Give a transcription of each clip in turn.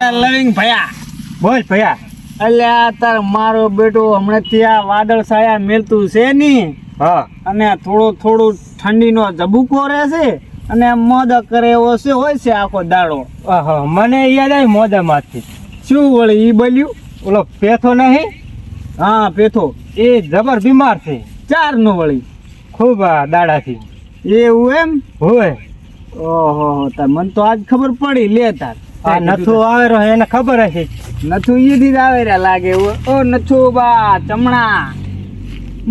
લવિંગ ભયા. બોલ ભૈયા. અલ્યા તાર મારો બેટો હમણાં ત્યાં વાદળ છાયા મેલતું છે નહીં હા. અને થોડું થોડું ઠંડીનો ઝબુકો રહેશે અને મોદક કરે એવો છે હોય છે આખો દાડો. આહા, મને યાદ આવી મોદામાંથી શું વળી ઈ બોલ્યું? ઓલો પેથો નહીં? હા પેથો. એ જબર બીમાર છે. ચાર નો વળી. ખૂબ દાડાથી. એવું એમ? હોય. ઓહો તાર મને તો આજ ખબર પડી. લે તાર. આ નથુ આવે રહ્યો એને ખબર હશે. નથુ ઈ જ આવે રહ્યા લાગે. ઓ નથુ બા ચમણા.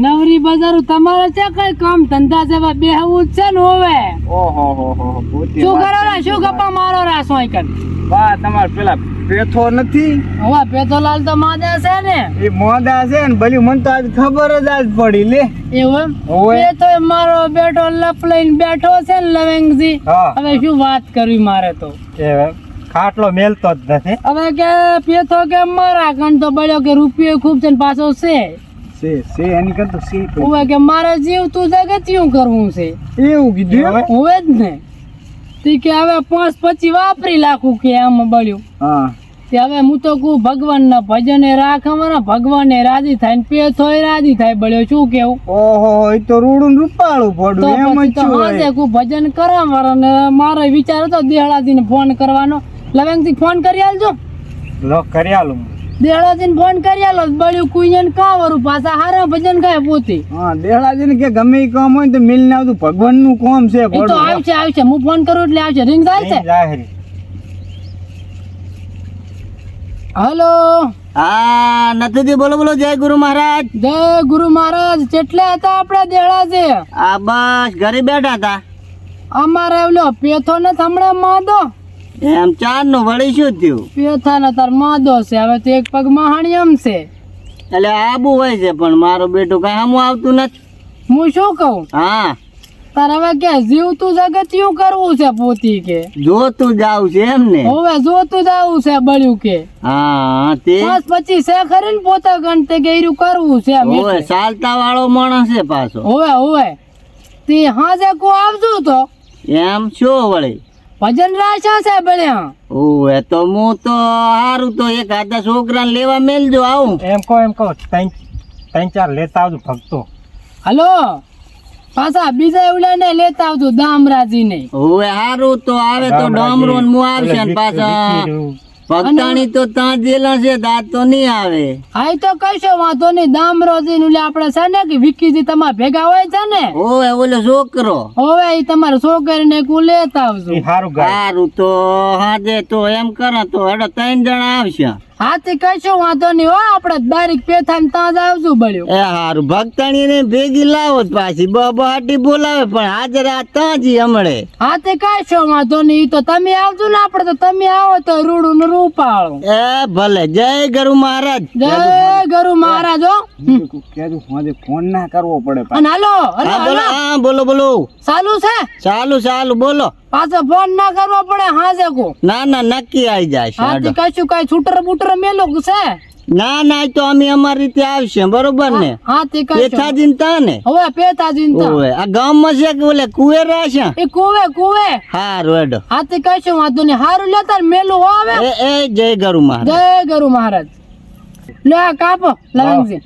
નવરી બજારું તમારે છે કઈ કામ ધંધા જેવા બેહવું જ છે ને હવે? ઓહો હો હો હો શું. કરો રા શું ગપ્પા મારો રા સોય કર બા તમાર પેલા પેથો નથી? હવા પેથો લાલ તો માદા છે ને. એ મોદા છે ને ભલી મને તો આજ ખબર જ આજ પડી લે. એવું એમ? તો મારો બેટો લપ લઈને બેઠો છે ને લવેંગજી. હવે શું વાત કરવી મારે તો? એ ખાટલો મેલતો જ નથી. હવે કે પેથો કે મારા કણ તો બળ્યો કે રૂપિયો ખૂબ છે ને પાછો છે. છે છે એની કરતો છે હવે કે મારે જીવતું જગત્યું કરવું છે? એવું કીધું એમ? હવે જ ને. તે કે હવે પાંચ પછી વાપરી લાખું કે આમ બળ્યું. હા. તે હવે હું તો કહું ભગવાન ભજને રાજી થાય ને પેથોય રાજી થાય બળ્યો શું કેવું? ઓહો એ તો રૂડું રૂપાળું પડું એમ જ છું ભજન કરવા ને મારો વિચાર હતો દેહળાજી ને ફોન કરવાનો. લવેંગથી ફોન કરી આલજો. લો કરી આલું દેહળાજી ફોન કરી આલો. બળ્યું કુઈન કાવરું પાછા હારા ભજન ગાય પોતે. હા દેહળાજી કે ગમે ઈ કામ હોય તો મિલ ને આવતું ભગવાનનું કામ છે એ તો આવશે આવશે. હું ફોન કરું એટલે આવશે. રિંગ થાય છે? હલો. હા નથુજી બોલો બોલો. જય ગુરુ મહારાજ. જય ગુરુ મહારાજ. કેટલા હતા આપડા દેહળાજી આ બસ ઘરે બેઠા હતા. અમારે ઓલો પેથો ને હમણાં માદો એમ ચારનું વળી શું થયું? પેથા ને તાર માદો છે હવે તો એક પગ મહાણિયમ છે. એટલે આબુ હોય છે પણ મારું બેટું કઈ આમ આવતું નથી. હું શું કહું? હા. તાર હવે કે જીવતું જગતિયું કરવું છે પોતી કે? જોતું જાવ છે એમ ને? હવે જોતું જાવ છે બળ્યું કે? હા તે બસ પછી છે ખરી ને પોતા ગણતે કે એરું કરવું છે ઓય ચાલતા વાળો માણસ છે પાછો. હોવે હોવે. તે હાજે કો આવજો તો. એમ શું વળી? ભજન રાશા છે બળ્યા એ તો હું તો હારું તો એક આધા છોકરાને લેવા મેલજો આવું. એમ કહો એમ કહો ત્રણ ત્રણ ચાર લેતા આવજો ભક્તો. હલો? પાછા બીજા એવડા ને લેતા આવજો દામરાજી ને ઓય હારું તો આવે તો ડોમરો ને આવશે ને પાછા. ભક્તાણી તો ત્યાં જેલા છે દાંત તો નહીં આવે. હા તો કશો વાંધો નહીં. દામરોજી નું આપણે છે ને કે વિકીજી તમારા ભેગા હોય છે ને? ઓવે ઓલો છોકરો. હવે ઈ છોકરી ને કુ લેતા આવજો. સારું સારું તો હાજે તો એમ કરો તો હેડો ત્રણ જણા આવશે. હાથી કશું વાંધો નહીં હો આપણે બારીક પેથા ને ત્યાં જ આવજો બળ્યો. એ હારું ભક્તાણી ને ભેગી લાવો જ પાછી બહાટી બોલાવે પણ હાજર આ ત્યાં જ હમણે. હાથી કશું વાંધો નહીં તો તમે આવજો ને આપણે તો તમે આવો તો રૂડું ને રૂપાળો. એ ભલે જય ગરુ મહારાજ. જય ગરુ મહારાજ હો. ફોન ના કરવો પડે અને હાલો અરે હા બોલો હા બોલો બોલો. ચાલુ છે? ચાલુ ચાલુ બોલો. પાછો ફોન ના કરવો પડે હાજે કો ના ના નક્કી આવી જાય. કશું કઈ છૂટર બુટર મેલું છે? ના ના તો અમે અમારી રીતે આવશે બરોબર ને? હા તે પેથાજી પેથા તા ને? હવે પેથા ને ત્યાં. આ ગામ ગામમાં છે કે ઓલે કુવેરા છે? એ કુવે કુવે. હારું હેડો. હાથી છે વાંધો નહીં. હારું લેતા ને મેલું આવે એ એ જય ગરુ મહારાજ. જય ગરુ મહારાજ. લે કાપ કાપો લવંગજી.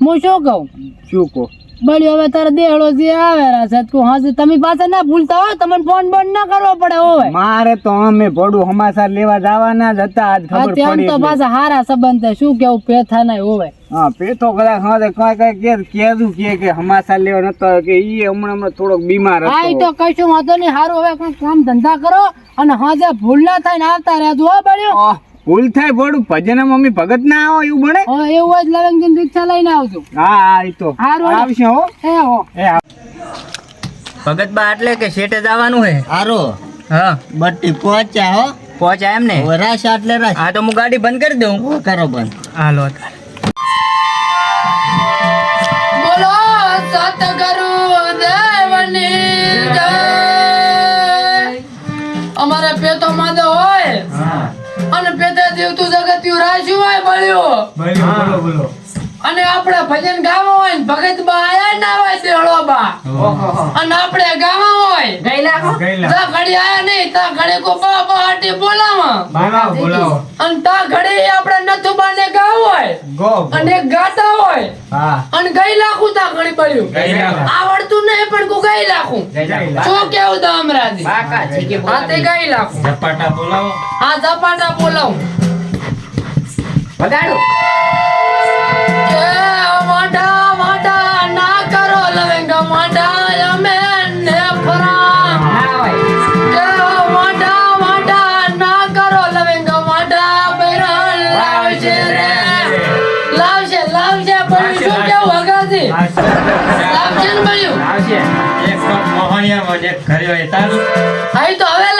હું શું કહું? શું કહો? બળી હવે તારા દેહળો જે આવે રાસે તું હાજર તમે પાસે ના ભૂલતા હોય તમને ફોન બંધ ના કરવો પડે હોય મારે તો અમે ભોડું હમાસા લેવા જવાના જ હતા આજ હા ખબર પડી પડી તો. પાછા હારા સંબંધ છે શું કેવું પેથા ના હોય હા પેથો કદાચ હા કઈ કઈ કે કેદું કે કે હમાસા લેવા નતો કે ઈ હમણાં હમણાં થોડોક બીમાર હા ઈ તો કશું વાંધો નહીં હારું હવે કામ ધંધા કરો અને હાજે ભૂલ ના થાય ને આવતા રહેજો હો બળ્યો. ભૂલ થાય ભડું ભજન મમ્મી ભગત ના આવો એવું બને? હા એવું જ લગન રિક્ષા લઈને આવજો. હા હા એ તો. સારું આવશે હો. એ હો. એ ભગત બા એટલે કે શેઠે જવાનું હે? હારો. હા. બટ્ટી પહોંચ્યા હો. પહોંચ્યા એમ ને રાશ આટલે રાશ. હા તો હું ગાડી બંધ કરી દઉં. ઓ, કરો બંધ? હાલો બોલો સતગુરુ દેવની જય. અમારે પેતો માદો હોય. અને પેતે દેવતું જગત્યું રાશ્યું આય બળ્યો અને આપણે ભજન ગાવા હોય ને ભગત બા આયા ના હોય દેહળો બા. અને આપણે ગાવા હોય. ગયેલા તા ઘડી આયા નહીં તા ઘડી કો બા બા હાટી બોલાવા. બોલાવો બોલાવો. અને તા ઘડી આપણે નથુબા ને ગાવ હોય. અને ગાતા હોય. હા. અને ગઈ લાખું તા ઘડી પડ્યું. આવડતું નહીં પણ કુ ગઈ લાખું. શું કેવું તો અમરાજી? હા તે ગઈ લાખું. ઝપાટા બોલાવો. હા ઝપાટા બોલાવું. એ વાંઢા વાંઢા ના કરો લવેંગા વાંઢા અમે એ વાંઢા વાંઢા ના કરો લવેંગા વાંઢા બૈરણ લાવશે રે. લાવશે લાવશે પણ શું કેવું હગાથી લાવશે ને બળ્યું એક તારું. તો હવે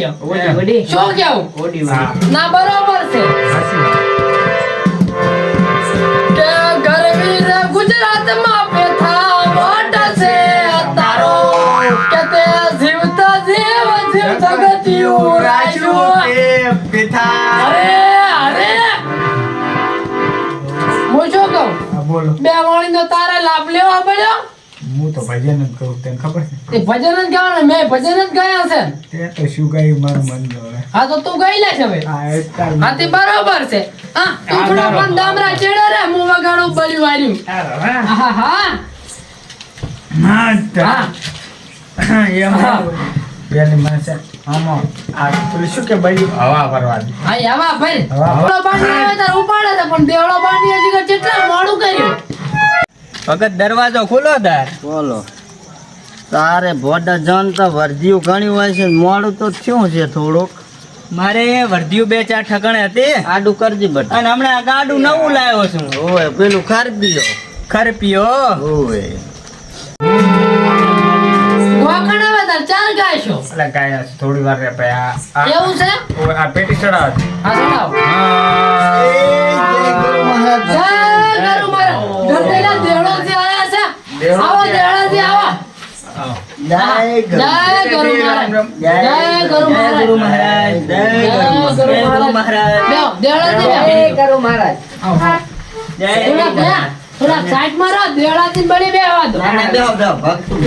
ઓડી લાવશે શું કેવું? હા. ના બરોબર છે. કે ગરવી રે ગુજરાતમાં પેથા વાટ છે તારો કે તે જીવતા જીવ જીવ જગતિયું રાખ્યું. અરે અરે. હું શું કહું? બોલો. બે વાણીનો તારે લાભ લેવા પડ્યો? તો ભજન જ કરું તને ખબર છે? તે ભજન જ ગાવાનું મેં ભજન જ ગાયા છે. તે તો શું ગાયું મારું મન જોડે હા તો તું ગાઈ લે છે હવે. હા તે બરાબર છે. હા તું થોડો પણ દામરા ચેડે રે હું વગાડું બળ્યું વાર્યું હા? હા હા. પેલી મને આમાં આ પેલું શું કે ભાઈ હવા ભરવા હા આવા ભાઈ હવા. દેવળો આવે તાર ઉપાડે છે પણ દેવળો પાણી હજી કેટલા મોડું કર્યું? ભગત દરવાજો ખુલ્લો તાર. બોલો તારે ભોડા જન તો વર્ધ્યું ઘણી હોય છે મોડું તો થયું છે થોડુંક. મારે વર્ધ્યું બે ચાર ઠકણે હતી. આડું કરજી બટ. અને હમણાં આ ગાડું નવું લાવ્યો છું. ઓય પેલું ખરપીઓ. ખરપીયો ઓય. થોડી વાર એવું છે? આ પેટી ચડાવ હા જય મહારાજ. જય ગરુ મહારાજ. આવો દેવળોથી આવો. જય જય ગુરુ મહારાજ. જય જય ગરુ જય ગુરુ મહારાજ. મહારાજ. જય ગુરુ મહારાજ. બેહો, દેવળોથી બેહો. જય ગુરુ મહારાજ. થોડા સાઈડમાં રહો દેવળાથી બળી બેહવા દો. ના, ના, બેહો, બેહો,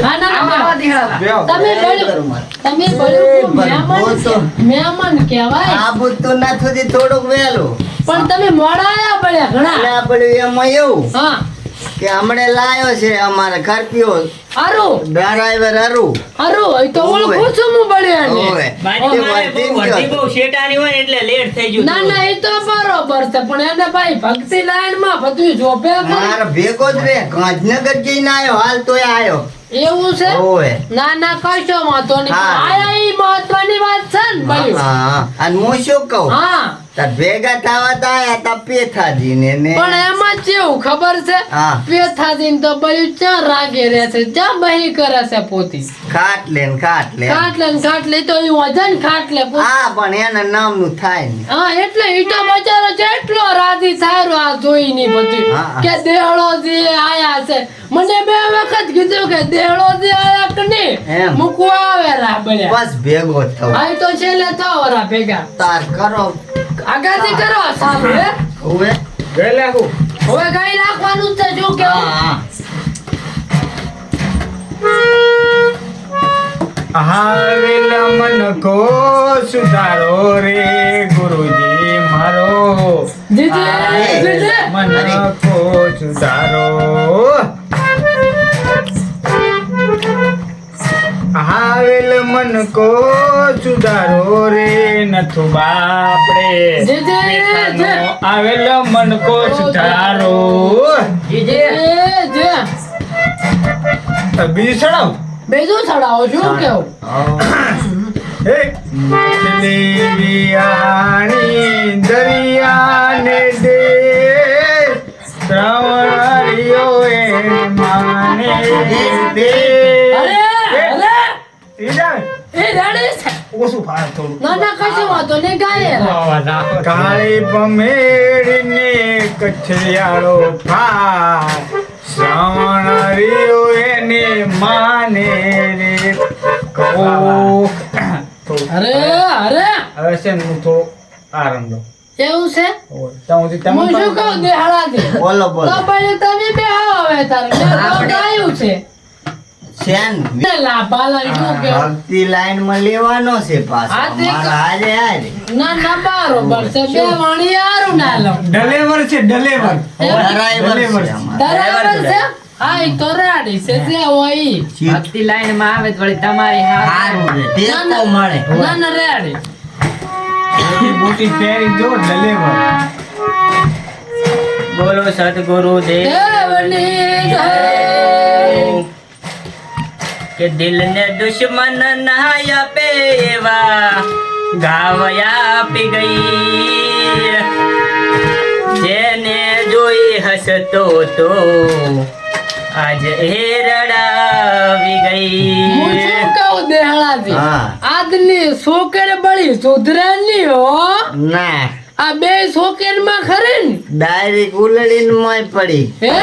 ના ના ના બેહો. બેહો. તમે જય બળ્યું ગુરુ મહારાજ. તમે એ મહેમાન તો- છે. મહેમાન કહેવાય. આ ભૂત તો ના સુધી થોડુંક વેલો પણ તમે મોડા આયા પડ્યા ઘણા. આ પેલું એમાં એવું. હા. કે હમણે લાયો છે અમારે ખરપીઓ હારું ડ્રાઈવર હરું હારું એ તો ઓલો ઓળખું છું હું બળ્યા ઓવે. મારી મારે બહુ વર્ધી બહુ શેટાની હોય એટલે લેટ થઈ ગયું ના ના એ તો બરોબર છે પણ એને ભાઈ ભક્તિ લાઈનમાં બધું જોપે માર ભેગો જ રે. ગાંધીનગર જઈને આવ્યો હાલ તોય આવ્યો એવું છે? ઓવે. ના ના કશો વાંધો નહીં. આયા ઈ મહત્વની વાત છે ને ભાઈ. હા. અને હું શું કહું? હા. ભેગા થવા તો આયા તા પેથાજી ને. ને પણ એમાં કેવું ખબર છે? પેથાજી ને તો બળ્યું ચા રાગે રહે છે? ચા બહી કરે છે પોતી. ખાટલે ને ખાટલે. ખાટલે ને ખાટલે તો એ વજન ખાટલે હા પણ એના નામનું થાય ને. હા એટલે ઈટો બચારો જેટલો રાજી થાયરો આ જોઈ ની બધું. કે દેહળો જે આયા છે. મને બે વખત કીધું કે દેહળો જે આયા કે નહીં મૂકવા આવે રા બળ્યા બસ ભેગો થવા. આ તો છેલ્લે થવા ભેગા. તાર કરો. આગાથી કરો સારું હે? હવે. ગઈ હું હવે ગઈ નાખવાનું જ છે જો કે હાવેલ મન કો સુધારો રે ગુરુજી મારો. જીજી જીજી. મન કો સુધારો હાવેલ મન કો સુધારો રે નથુ જે. આવેલ મન કો સુધારો. બીજું ચડાવ બીજું ચડાવો શું કેવું? હે મછલી વિયાણી દરિયાને દે. શ્રવણિયો એ માને દે અરે અરે ઈ જાય. એ રેડી છે ઓછું ફાર થોડું ના ના કશું વાંધો નહીં ગાયે. કાળી પમેડીને કઠિયાળો ફાર શ્રવણિયો એને માને રે. કહો અરે અરે. હવે છે ને હું થોડો આરામ દઉં. એવું છે? તમે હું શું કહો કહું દે બોલો બોલો. તો પછી તમે બે આવો હવે તારે. મેં તો ગાયું છે શેન ને લાભા લઈ શું કેવું ભક્તિ લાઈનમાં લેવાનો છે પાછો. હારે હારે. ના ના બરોબર છે બે વાણી હારું ના લો ડલેવર છે ડલેવર. ડરાઈવર ડલેવર છે છે. છે. તો રેડી છે જે હોય ભક્તિ લાઈનમાં આવે વળી તમારી ટેકો મળે. ના ના રેડી. મોટી જો ડલેવર. બોલો સદગુરુ દેવ જય. કે દિલને દુશ્મન ના આપે એવા ઘાવ આપી ગઈ. જેને જોઈ હસતો તો આજ એ રડાવી હું ગઈ કહું દેહડાથી આજની છોકર બળી સુધરે હો. ના. આ બે છોકરમાં ખરી ને? ઉલડીને મોય પડી. હે?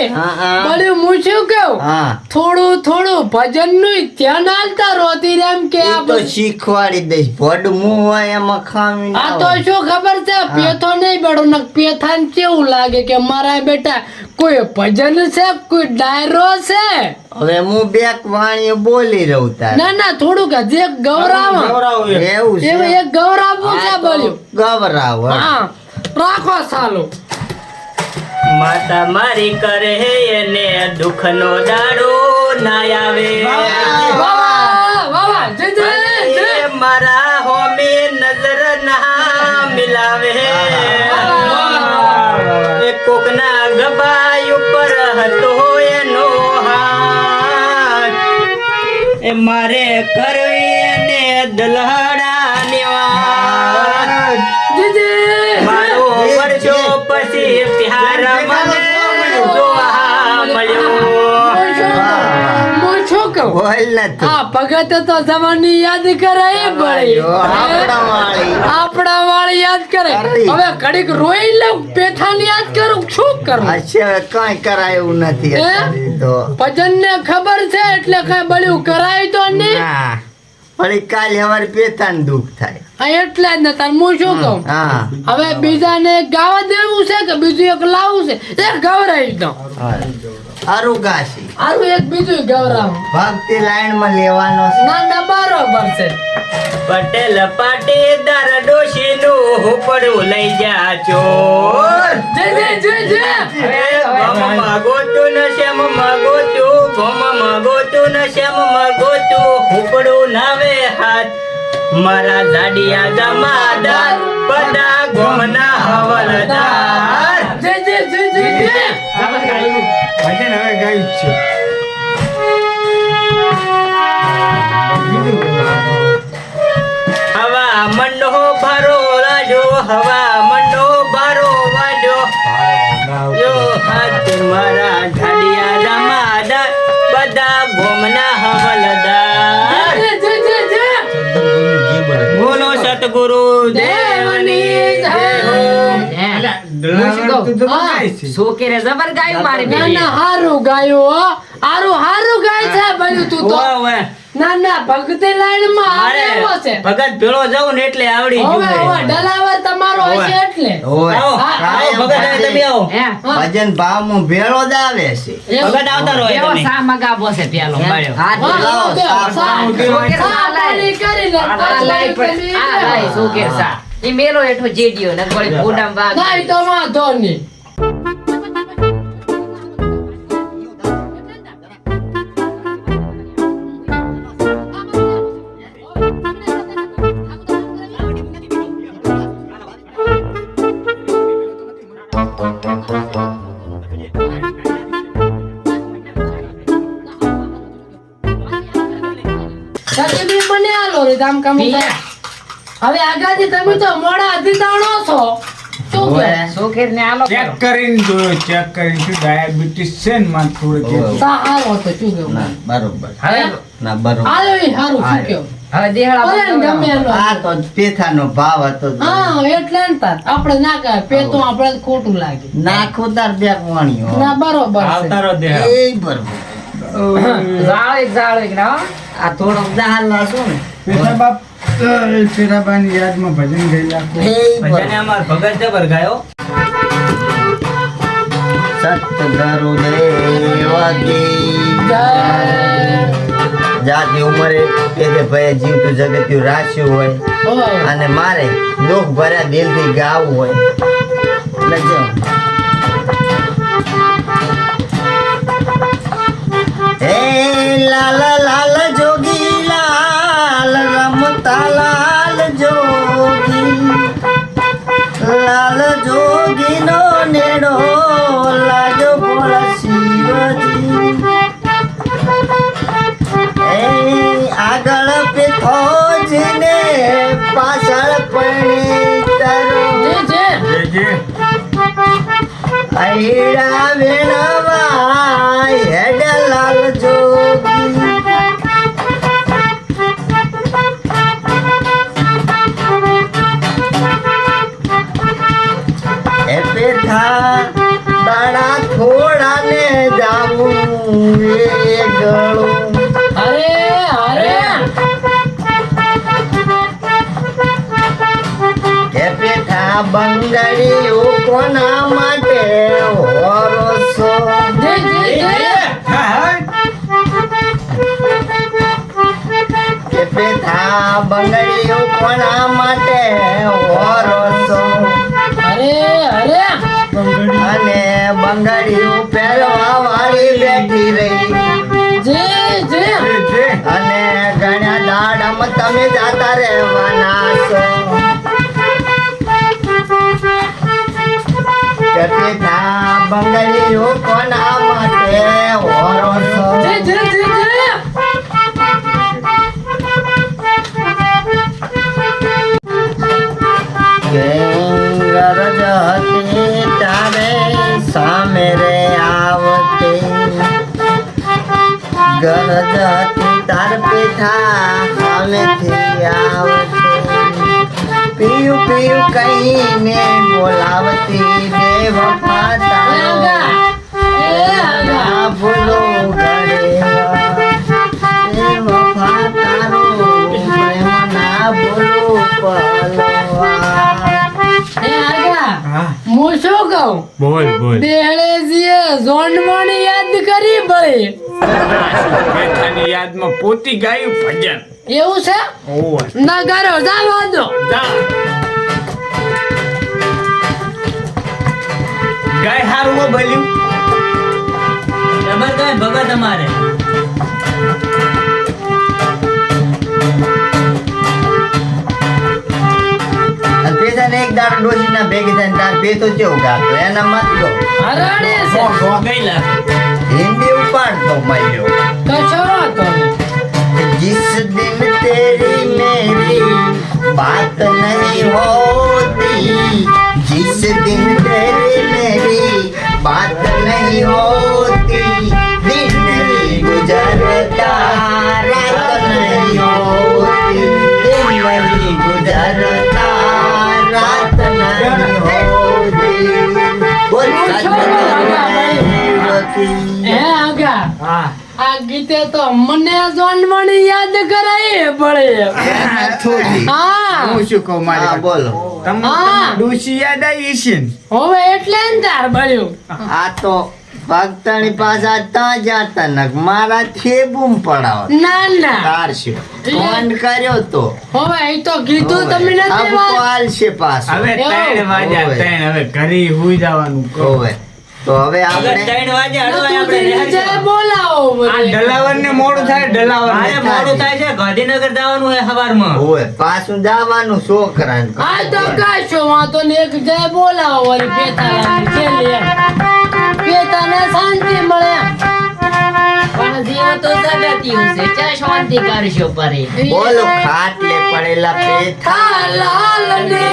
પડી હા હા. બળ્યું હું શું કહું? થોડું થોડું ભજનનું ધ્યાન આલતા રોતી રેમ કે તો શીખવાડી દઈશ. ભડમું હોય એમાં ખામી આ તો શું ખબર છે? પેથો નહીં બેડો ને પેથાને કેવું લાગે કે મારા બેટા કોઈ ભજન છે? કોઈ ડાયરો છે? હવે હું બે વાણીઓ બોલી રહું તાર. ના ના થોડુંક હજી એક ગૌરાવ. એવું છે? એક ગૌરાવું છે બોલ્યું. ગૌરાવ હા રાખો સાલું. માતા મારી કરે એને દુઃખનો દાડો ના આવે. મારા હોમે નજર ના મિલાવે. કોકના ગબાઈ ઉપર હતો એનો હાથ. એ મારે કરવી એને દલહડા વાત ભગત તો જવાની યાદ આપણા વાળી. યાદ કરે. હવે ઘડીક રોઈ લઉં પેથાની યાદ કરું શું કરું? હવે કરાય નથી તો. ભજન ને ખબર છે એટલે કઈ બળ્યું કરાય તો નહીં? વળી કાલે સવારે પેતાને દુઃખ થાય. હા એટલે જ ને તાર હું શું કહું? હવે બીજાને ગાવા દેવું છે કે બીજું એક લાવવું છે? એ ગવરાઈ દો. અરુગાસી અરુ એક બીજું ગૌરવ. ભક્તિ લાઈનમાં લેવાનો છે. ના ના બરોબર છે. પટેલ પાટીદાર ડોશી નું હુપડું લઈ જા ચોર જય જય જય. જય ગમ માગોતું ને શ્યામ માગોતું માગો તું ને શ્યામ માગોતું હુપડું નાવે હાથ. મારા દાડિયા જમાદાર બધા ગોમના હવલદાર. જય જય જય જય જય. ભજન હવે ગાયું જ છે. હવા મંડો ભરો રાજો હવા મંડો ભરો વાજો. જો હાથ મારા ઢાડિયા રમાદા બધા ગોમના હવલદાર. બોલો સતગુરુ દેવની છોકરે જબર ગાયું મારી ના ના હારું ગાયું હો. હારું હારું ગાય છે બળ્યું તું તો. ના ના ભક્તિ લાઈનમાં મારે છે. ભગત ભેળો જાઉં ને એટલે આવડી ગયું હવે છે. તમારો હશે એટલે. આવો, ભગત તમે આવો. ભજન ભાવમાં ભેળો જ આવે છે. ભગત આવતા રહો તમે. સા મગાવો છે પેલો મળ્યો હા, તો સા- કરી લે, આ લાઈ પણ આ લાઈ સા ઈ મેલો એઠો જેડિયો ને ગોળી ફૂડામ વાગ ના, તો વાંધો નહીં. મને આલો રે, આમ કામ થાય. હવે આગાજી તમે તો મોડા અધિતાણો છો. શું ને આલો ચેક કરીને જોયો ચેક કરીને શું ડાયાબિટીસ છે ને મારે થોડું ઓહો. સા હારો શું કેવું? ના બરોબર. હવે? ના બરોબર. હાલો ઈ હારું શું કેવું? હવે દેહળા ભલે ને ગમે એનો. આ તો પેથાનો ભાવ હતો હા એટલે ને આપણે ના કહે પેતો આપણે ખોટું લાગે. નાખો તાર બે ના બરોબર આવતારો દેહ એ બરોબર. જાળ એક ના આ થોડોક દાલ લાશું ને. પેલા બાપ અ, યાદમાં ભજન ગયેલા હે અમાર ભગત જબર ગાયો સતગરુ દેવકી જાતિ ઉંમરે કે ભાઈ જીવતું જગત્યું રાખ્યું હોય અને મારે દુઃખ ભર્યા દિલથી ગાવું હોય. એટલે આઈડા વેણવા હેડ લાલ પેથા બંગડીઓ કોના માટે હોરસો અરે અરે. અને બંગડીયું પહેરવા વાળી બેઠી રહી. જી જી. અને ઘણા દાડમ તમે જાતા રહેવાના છો. કે પેથા બંગડીઓ કોના માટે હોરસો જી જી જે. ગરજ હતી તારે સામે રે આવતી ગરજ હતી તાર પીઠા સામેથી આવતી પીયું પીયું કહીને બોલાવતી દેવ ના ભૂલો ગળેવા દેવ તારો ના ભૂલો આગા હા. શું કહું? બોલ બોલ. બેહળેજીએ ઝોનમોની યાદ કરી ભાઈ. બેઠાની યાદમાં પોતી ગાયું ભજન. એવું છે? ઓય ના કરો ચાલો વાંધો. ગાય હારું બોલ્યું ભલ્યું. જબર ભગત અમારે. અને પેલા એક દાડો ડોસી ના ભેગી થાય તાર બે તો કેવું ગાતો એના મત જો હરાણે છે ગયેલા હિન્દી ઉપાડતો મળ્યો કશો વાંધો નહીં. जिस दिन तेरी मेरी बात नहीं होती जिस दिन तेरी मेरी बात नहीं होती હે આગા? હા. આ ગીતે તો મને ઝોનમોની યાદ કરાય પડે. હા. હું શું કહું હા બોલો. તમને હા. યાદ આવી છે હવે એટલે ને તાર બળ્યું. આ તો ભક્તની પાછા ત્યાં જાતા ને મારા થેબુમ પડાવ ના ના. તાર ફોન કર્યો તો. હવે એ તો કીધું તમે નથી વાત. પાછો. હવે ત્રણ વાગ્યા ત્રણ. હવે ઘરે હુઈ જવાનું કહો. હોવે. તો હવે આપણે ત્રણ વાગે હળવા આપણે જાય બોલાવો આ બધે. ડલાવર ને મોડું થાય ડલાવર મારે મોડું થાય છે ગાંધીનગર જવાનું હોય સવારમાં ઓય. પાછું જવાનું છોકરાને આ તો કાશો માં તો ને એક જાય બોલાવો વળી છે લે એમ. પેતાને શાંતિ મળે પણ જીવ તો જગત્યું છે ચા શાંતિ કરશો પરે. બોલો ખાટલે પડેલા પેથા લાલ ને.